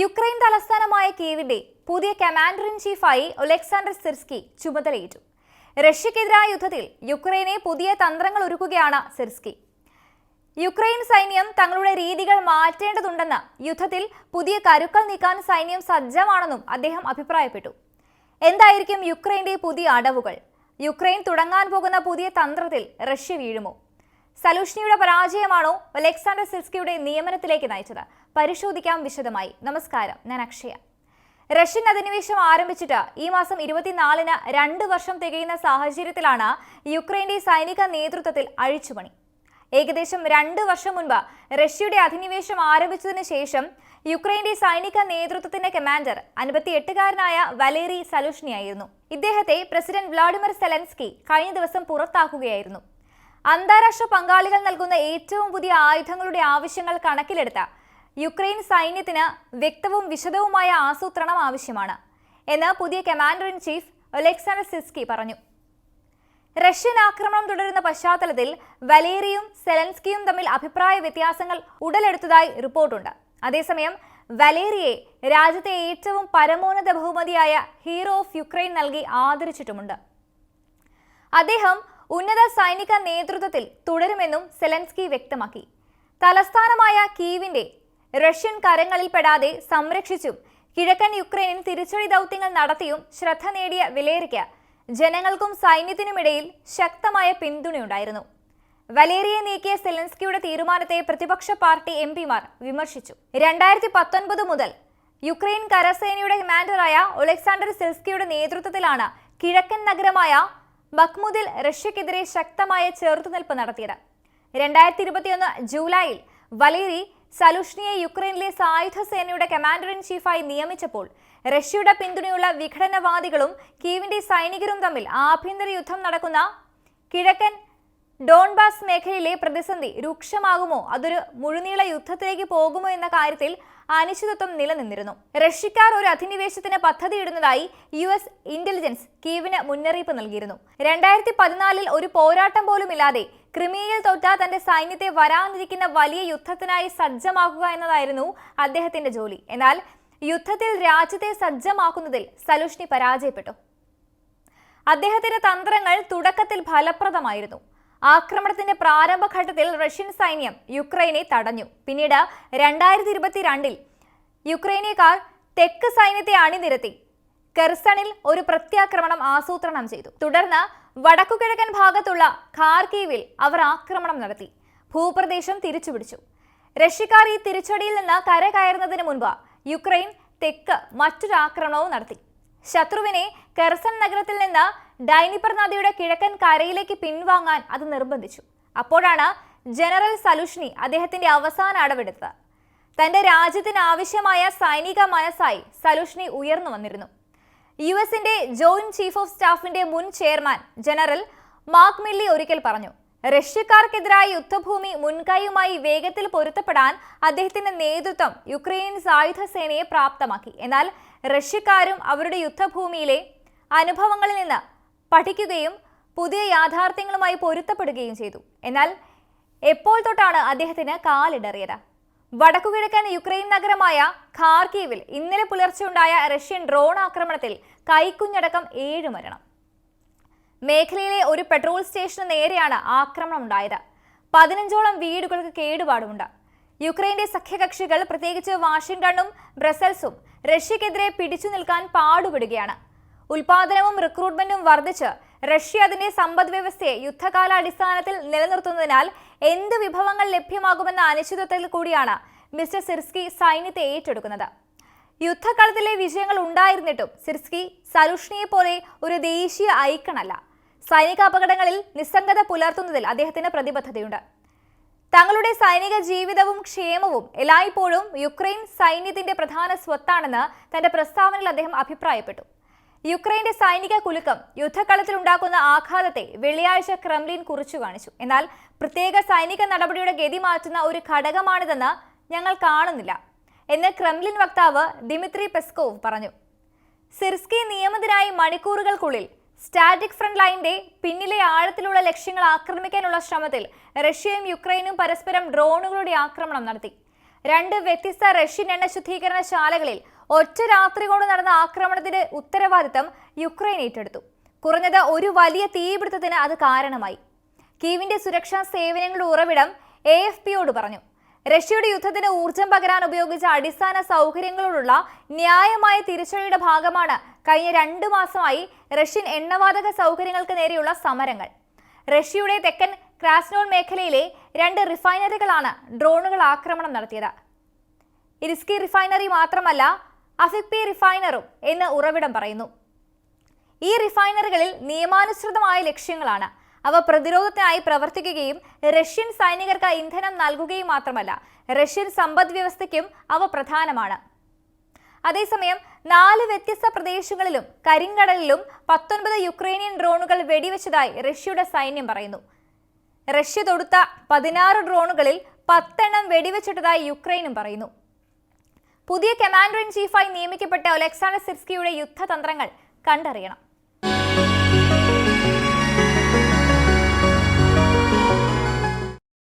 Ukraine തലസ്ഥാനമായ കീവിന്റെ പുതിയ കമാൻഡർ ഇൻ ചീഫായി ഒലക്സാണ്ടർ സിർസ്കി ചുമതലയേറ്റു. റഷ്യക്കെതിരായ യുദ്ധത്തിൽ യുക്രൈനെ പുതിയ തന്ത്രങ്ങൾ ഒരുക്കുകയാണ് സിർസ്കി. യുക്രൈൻ സൈന്യം തങ്ങളുടെ രീതികൾ മാറ്റേണ്ടതുണ്ടെന്ന് യുദ്ധത്തിൽ പുതിയ കരുക്കൾ നീക്കാൻ സൈന്യം സജ്ജമാണെന്നും അദ്ദേഹം അഭിപ്രായപ്പെട്ടു. എന്തായിരിക്കും യുക്രൈന്റെ പുതിയ അടവുകൾ? യുക്രൈൻ തുടങ്ങാൻ പോകുന്ന പുതിയ തന്ത്രത്തിൽ റഷ്യ വീഴുമോ? സലൂഷ്നിയുടെ പരാജയമാണോ അലക്സാണ്ടർ സിൽസ്കിയുടെ നിയമനത്തിലേക്ക് നയിച്ചത്? പരിശോധിക്കാം വിശദമായി. നമസ്കാരം. ഞാൻ അക്ഷയ. റഷ്യൻ അധിനിവേശം ആരംഭിച്ചിട്ട് ഈ മാസം ഇരുപത്തിനാലിന് രണ്ട് വർഷം തികയുന്ന സാഹചര്യത്തിലാണ് യുക്രൈന്റെ സൈനിക നേതൃത്വത്തിൽ അഴിച്ചുപണി. ഏകദേശം രണ്ട് വർഷം മുൻപ് റഷ്യയുടെ അധിനിവേശം ആരംഭിച്ചതിന് ശേഷം യുക്രൈന്റെ സൈനിക നേതൃത്വത്തിന്റെ കമാൻഡർ അൻപത്തിയെട്ടുകാരനായ വലേറി സലുഷ്നിയായിരുന്നു. ഇദ്ദേഹത്തെ പ്രസിഡന്റ് വ്ളാഡിമിർ സെലൻസ്കി കഴിഞ്ഞ ദിവസം പുറത്താക്കുകയായിരുന്നു. അന്താരാഷ്ട്ര പങ്കാളികൾ നൽകുന്ന ഏറ്റവും പുതിയ ആയുധങ്ങളുടെ ആവശ്യങ്ങൾ കണക്കിലെടുത്ത യുക്രൈൻ സൈന്യത്തിന് വ്യക്തവും വിശദവുമായ ആസൂത്രണം ആവശ്യമാണ് എന്ന് പുതിയ commander in chief Oleksandr Syrskyi പറഞ്ഞു. റഷ്യൻ ആക്രമണം തുടരുന്ന പശ്ചാത്തലത്തിൽ വലേറിയും സെലൻസ്കിയും തമ്മിൽ അഭിപ്രായ വ്യത്യാസങ്ങൾ ഉടലെടുത്തതായി റിപ്പോർട്ടുണ്ട്. അതേസമയം വലേറിയെ രാജ്യത്തെ ഏറ്റവും പരമോന്നത ബഹുമതിയായ ഹീറോ ഓഫ് യുക്രൈൻ നൽകി ആദരിച്ചിട്ടുമുണ്ട്. അദ്ദേഹം ഉന്നത സൈനിക നേതൃത്വത്തിൽ തുടരുമെന്നും സെലൻസ്കി വ്യക്തമാക്കി. തലസ്ഥാനമായ കീവിന്റെ റഷ്യൻ കരങ്ങളിൽപ്പെടാതെ സംരക്ഷിച്ചും കിഴക്കൻ യുക്രൈനിൽ തിരിച്ചടി ദൗത്യങ്ങൾ നടത്തിയും ശ്രദ്ധ നേടിയ വിലേറിക്ക് ജനങ്ങൾക്കും സൈന്യത്തിനുമിടയിൽ ശക്തമായ പിന്തുണയുണ്ടായിരുന്നു. വലേറിയെ നീക്കിയ സെലൻസ്കിയുടെ തീരുമാനത്തെ പ്രതിപക്ഷ പാർട്ടി എം പിമാർ വിമർശിച്ചു. രണ്ടായിരത്തി പത്തൊൻപത് മുതൽ യുക്രൈൻ കരസേനയുടെ കമാൻഡറായ ഒലക്സാണ്ടർ സെൽസ്കിയുടെ നേതൃത്വത്തിലാണ് കിഴക്കൻ നഗരമായ ബക്മുദിൽ റഷ്യക്കെതിരെ ശക്തമായ ചെറുത്തുനിൽപ്പ് നടത്തിയത്. രണ്ടായിരത്തി ഇരുപത്തിയൊന്ന് ജൂലൈയിൽ വലേറി സലുഷ്നിയെ യുക്രൈനിലെ സായുധ സേനയുടെ കമാൻഡർ ഇൻ ചീഫായി നിയമിച്ചപ്പോൾ റഷ്യയുടെ പിന്തുണയുള്ള വിഘടനവാദികളും കീവിന്റെ സൈനികരും തമ്മിൽ ആഭ്യന്തര യുദ്ധം നടക്കുന്ന കിഴക്കൻ ഡോൺബാസ് മേഖലയിലെ പ്രതിസന്ധി രൂക്ഷമാകുമോ? അതൊരു മുഴുനീള യുദ്ധത്തിലേക്ക് പോകുമോ എന്ന കാര്യത്തിൽ അനിശ്ചിതത്വം നിലനിന്നിരുന്നു. റഷ്യക്കാർ ഒരു അധിനിവേശത്തിന് പദ്ധതിയിടുന്നതായി യു എസ് ഇന്റലിജൻസ് കീവിന് മുന്നറിയിപ്പ് നൽകിയിരുന്നു. രണ്ടായിരത്തി പതിനാലിൽ ഒരു പോരാട്ടം പോലുമില്ലാതെ ക്രിമിയയിൽ തോറ്റ തന്റെ സൈന്യത്തെ വരാനിരിക്കുന്ന വലിയ യുദ്ധത്തിനായി സജ്ജമാക്കുക എന്നതായിരുന്നു അദ്ദേഹത്തിന്റെ ജോലി. എന്നാൽ യുദ്ധത്തിൽ രാജ്യത്തെ സജ്ജമാക്കുന്നതിൽ സലുഷ്നി പരാജയപ്പെട്ടു. അദ്ദേഹത്തിന്റെ തന്ത്രങ്ങൾ തുടക്കത്തിൽ ഫലപ്രദമായിരുന്നു. ആക്രമണത്തിന്റെ പ്രാരംഭഘട്ടത്തിൽ റഷ്യൻ സൈന്യം യുക്രൈനെ തടഞ്ഞു. പിന്നീട് രണ്ടായിരത്തി ഇരുപത്തിരണ്ടിൽ യുക്രൈനേക്കാർ തെക്ക് സൈന്യത്തെ അണിനിരത്തി. കെർസണിൽ ഒരു പ്രത്യാക്രമണം ആസൂത്രണം ചെയ്തു. തുടർന്ന് വടക്കുകിഴക്കൻ ഭാഗത്തുള്ള ഖാർക്കീവിൽ അവർ ആക്രമണം നടത്തി. ഭൂപ്രദേശം തിരിച്ചുപിടിച്ചു. റഷ്യക്കാർ ഈ തിരിച്ചടിയിൽ നിന്ന് കരകയറുന്നതിന് മുൻപ് യുക്രൈൻ തെക്ക് മറ്റൊരു ആക്രമണവും നടത്തി. ശത്രുവിനെ കെർസൺ നഗരത്തിൽ നിന്ന് ഡൈനിപ്പർ നദിയുടെ കിഴക്കൻ കരയിലേക്ക് പിൻവാങ്ങാൻ അത് നിർബന്ധിച്ചു. അപ്പോഴാണ് ജനറൽ സലുഷ്നി അദ്ദേഹത്തിന്റെ അവസാന അടവെടുത്തത്. തന്റെ രാജ്യത്തിന് ആവശ്യമായ സൈനിക മനസ്സായി സലുഷ്നി ഉയർന്നു വന്നിരുന്നു. യു എസിന്റെ ജോയിന്റ് ചീഫ് ഓഫ് സ്റ്റാഫിന്റെ മുൻ ചെയർമാൻ ജനറൽ മാർക്ക് മില്ലി ഒരിക്കൽ പറഞ്ഞു റഷ്യക്കാർക്കെതിരായ യുദ്ധഭൂമി മുൻകൈയുമായി വേഗത്തിൽ പൊരുത്തപ്പെടാൻ അദ്ദേഹത്തിന്റെ നേതൃത്വം യുക്രൈൻ സായുധ സേനയെ പ്രാപ്തമാക്കി. എന്നാൽ റഷ്യക്കാരും അവരുടെ യുദ്ധഭൂമിയിലെ അനുഭവങ്ങളിൽ നിന്ന് പഠിക്കുകയും പുതിയ യാഥാർത്ഥ്യങ്ങളുമായി പൊരുത്തപ്പെടുകയും ചെയ്തു. എന്നാൽ എപ്പോൾ തൊട്ടാണ് അദ്ദേഹത്തിന് കാലിടറിയത്? വടക്കുകിഴക്കൻ യുക്രൈൻ നഗരമായ ഖാർക്കീവിൽ ഇന്നലെ പുലർച്ചെയുണ്ടായ റഷ്യൻ ഡ്രോൺ ആക്രമണത്തിൽ കൈക്കുഞ്ഞടക്കം ഏഴ് മരണം. മേഖലയിലെ ഒരു പെട്രോൾ സ്റ്റേഷന് നേരെയാണ് ആക്രമണം ഉണ്ടായത്. പതിനഞ്ചോളം വീടുകൾക്ക് കേടുപാടുമുണ്ട്. യുക്രൈന്റെ സഖ്യകക്ഷികൾ പ്രത്യേകിച്ച് വാഷിംഗ്ടണും ബ്രസൽസും റഷ്യക്കെതിരെ പിടിച്ചു നിൽക്കാൻ പാടുപെടുകയാണ്. ഉൽപാദനവും റിക്രൂട്ട്മെന്റും വർദ്ധിച്ച് റഷ്യ അതിന്റെ സമ്പദ് വ്യവസ്ഥയെ യുദ്ധകാലാടിസ്ഥാനത്തിൽ നിലനിർത്തുന്നതിനാൽ എന്ത് വിഭവങ്ങൾ ലഭ്യമാകുമെന്ന അനിശ്ചിതത്വത്തിൽ കൂടിയാണ് മിസ്റ്റർ സിർസ്കി സൈന്യത്തെ ഏറ്റെടുക്കുന്നത്. യുദ്ധകാലത്തിലെ വിജയങ്ങൾ ഉണ്ടായിരുന്നിട്ടും സിർസ്കി സലുഷ്ണിയെ പോലെ ഒരു ദേശീയ ഐക്കണല്ല സൈനിക അപകടങ്ങളിൽ നിസ്സംഗത പുലർത്തുന്നതിൽ അദ്ദേഹത്തിന് പ്രതിബദ്ധതയുണ്ട്. തങ്ങളുടെ സൈനിക ജീവിതവും ക്ഷേമവും എല്ലായ്പ്പോഴും യുക്രൈൻ സൈന്യത്തിന്റെ പ്രധാന സ്വത്താണെന്ന് തന്റെ പ്രസ്താവനയിൽ അദ്ദേഹം അഭിപ്രായപ്പെട്ടു. യുക്രൈന്റെ സൈനിക കുലുക്കം യുദ്ധക്കളത്തിൽ ഉണ്ടാക്കുന്ന ആഘാതത്തെ വെള്ളിയാഴ്ച ക്രെംലിൻ കുറിച്ചു കാണിച്ചു. എന്നാൽ പ്രത്യേക സൈനിക നടപടിയുടെ ഗതി മാറ്റുന്ന ഒരു ഘടകമാണിതെന്ന് ഞങ്ങൾ കാണുന്നില്ല എന്ന് ക്രെംലിൻ വക്താവ് ദിമിത്രി പെസ്കോവ് പറഞ്ഞു. സിർസ്കി നിയമത്തിനായി മണിക്കൂറുകൾക്കുള്ളിൽ സ്റ്റാറ്റിക് ഫ്രണ്ട് ലൈന്റെ പിന്നിലെ ആഴത്തിലുള്ള ലക്ഷ്യങ്ങൾ ആക്രമിക്കാനുള്ള ശ്രമത്തിൽ റഷ്യയും യുക്രൈനും പരസ്പരം ഡ്രോണുകളുടെ ആക്രമണം നടത്തി. രണ്ട് വ്യത്യസ്ത റഷ്യൻ എണ്ണ ശുദ്ധീകരണ ശാലകളിൽ ഒറ്റ രാത്രി കൊണ്ട് നടന്ന ആക്രമണത്തിന്റെ ഉത്തരവാദിത്തം യുക്രൈൻ ഏറ്റെടുത്തു. കുറഞ്ഞത് ഒരു വലിയ തീപിടുത്തത്തിന് അത് കാരണമായി. കീവിന്റെ സുരക്ഷാ സേവനങ്ങളുടെ ഉറവിടം എ എഫ് പിയോട് പറഞ്ഞു. റഷ്യയുടെ യുദ്ധത്തിന് ഊർജം പകരാൻ ഉപയോഗിച്ച അടിസ്ഥാന സൗകര്യങ്ങളോടുള്ള ന്യായമായ തിരിച്ചടിയുടെ ഭാഗമാണ് കഴിഞ്ഞ രണ്ട് മാസമായി റഷ്യൻ എണ്ണവാതക സൗകര്യങ്ങൾക്ക് നേരെയുള്ള സമരങ്ങൾ. റഷ്യയുടെ തെക്കൻ ക്രാസ്നോൾ മേഖലയിലെ രണ്ട് റിഫൈനറികളാണ് ഡ്രോണുകൾ ആക്രമണം നടത്തിയത്. ഇരിസ്കി റിഫൈനറി മാത്രമല്ല അഫിക്പി റിഫൈനറും എന്ന് ഉറവിടം പറയുന്നു. ഈ റിഫൈനറികളിൽ നിയമാനുസൃതമായ ലക്ഷ്യങ്ങളാണ്. അവ പ്രതിരോധത്തിനായി പ്രവർത്തിക്കുകയും റഷ്യൻ സൈനികർക്ക് ഇന്ധനം നൽകുകയും മാത്രമല്ല റഷ്യൻ സമ്പദ് വ്യവസ്ഥയ്ക്കും അവ പ്രധാനമാണ്. അതേസമയം നാല് വ്യത്യസ്ത പ്രദേശങ്ങളിലും കരിങ്കടലിലും പത്തൊൻപത് യുക്രൈനിയൻ ഡ്രോണുകൾ വെടിവെച്ചതായി റഷ്യയുടെ സൈന്യം പറയുന്നു. റഷ്യ തൊടുത്ത പതിനാറ് ഡ്രോണുകളിൽ പത്തെണ്ണം വെടിവെച്ചിട്ടതായി യുക്രൈനും പറയുന്നു. പുതിയ കമാൻഡർ ഇൻ ചീഫായി നിയമിക്കപ്പെട്ട ഒലക്സാണ്ടർ സിർസ്കിയുടെ യുദ്ധതന്ത്രങ്ങൾ കണ്ടറിയണം.